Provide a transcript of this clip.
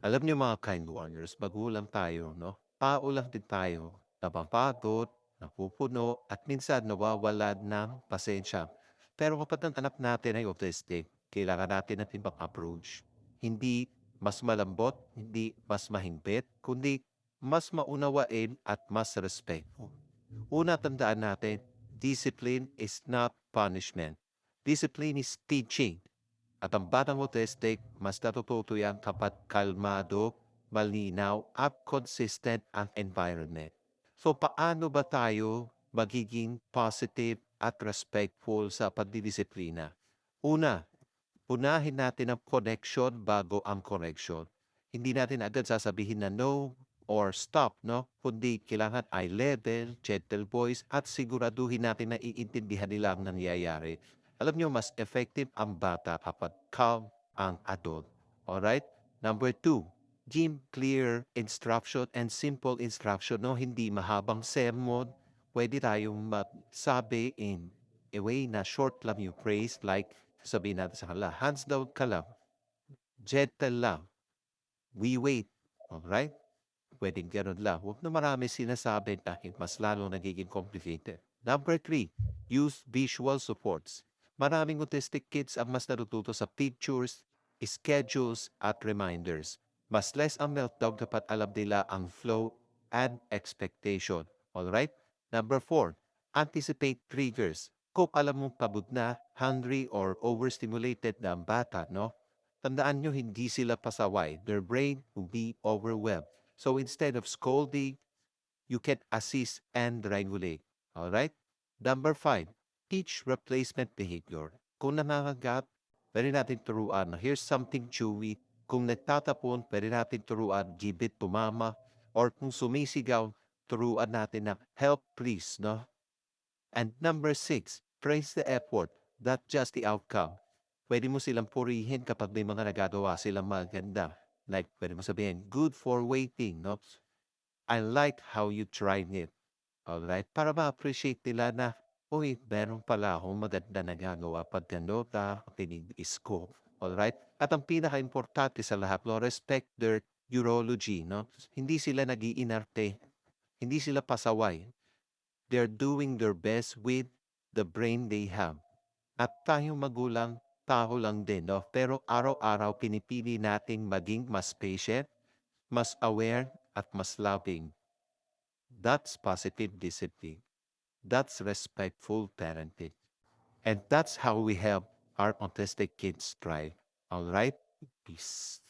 Alam niyo mga kind warriors, magulang tayo, no? Tao lang din tayo, napapagod, napupuno, at minsan nawawalan ng pasensya. Pero kapag ang anak natin ay autistic, kailangan natin natin approach Hindi mas malambot, hindi mas mahimpit, kundi mas maunawain at mas respectful. Una, tandaan natin, discipline is not punishment. Discipline is teaching. At ang batang autistic, mas natututo yan kapag kalmado, malinaw, at consistent ang environment. So paano ba tayo magiging positive at respectful sa pagdidisiplina? Una, unahin natin ang connection bago ang correction. Hindi natin agad sasabihin na no or stop, no? Kundi kailangan eye level, gentle voice, at siguraduhin natin na iintindihan nila ang nangyayari alam nyo, mas effective ang bata kapag calm ang adult. Alright? Number two, give clear instruction and simple instruction. No, hindi mahabang sermon. Pwede tayong magsabi in a way na short lang yung praise like sabihin natin sa kanila, hands down ka lang. Gentle lang. We wait. Alright? Pwedeng ganun lang. Huwag na marami sinasabi dahil mas lalo nagiging complicated. Number three, use visual supports. Maraming autistic kids ang mas natututo sa pictures, schedules, at reminders. Mas less ang meltdown dapat alam nila ang flow and expectation. Alright? Number four, anticipate triggers. Kung alam mong pagod na, hungry, or overstimulated na ang bata, no? Tandaan nyo, hindi sila pasaway. Their brain will be overwhelmed. So instead of scolding, you can assist and regulate. Alright? Number five, teach replacement behavior. Kung nangangagat, pwede natin turuan, here's something chewy. Kung nagtatapon, pwede natin turuan, give it to mama. Or kung sumisigaw, turuan natin na help please, no? And number six, praise the effort, not just the outcome. Pwede mo silang purihin kapag may mga nagagawa silang maganda. Like, pwede mo sabihin, good for waiting, no? I like how you tried it. Alright? Para ma-appreciate nila na Uy, meron pala akong maganda na nagagawa pagka-nota, tinig-is ko. Alright? At ang pinaka-importante sa lahat, no, respect their urology. No? Hindi sila nag-iinarte. Hindi sila pasaway. They're doing their best with the brain they have. At tayong magulang, tao lang din. No? Pero araw-araw pinipili nating maging mas patient, mas aware, at mas loving. That's positive discipline. That's respectful parenting. And that's how we help our autistic kids thrive. All right? Peace.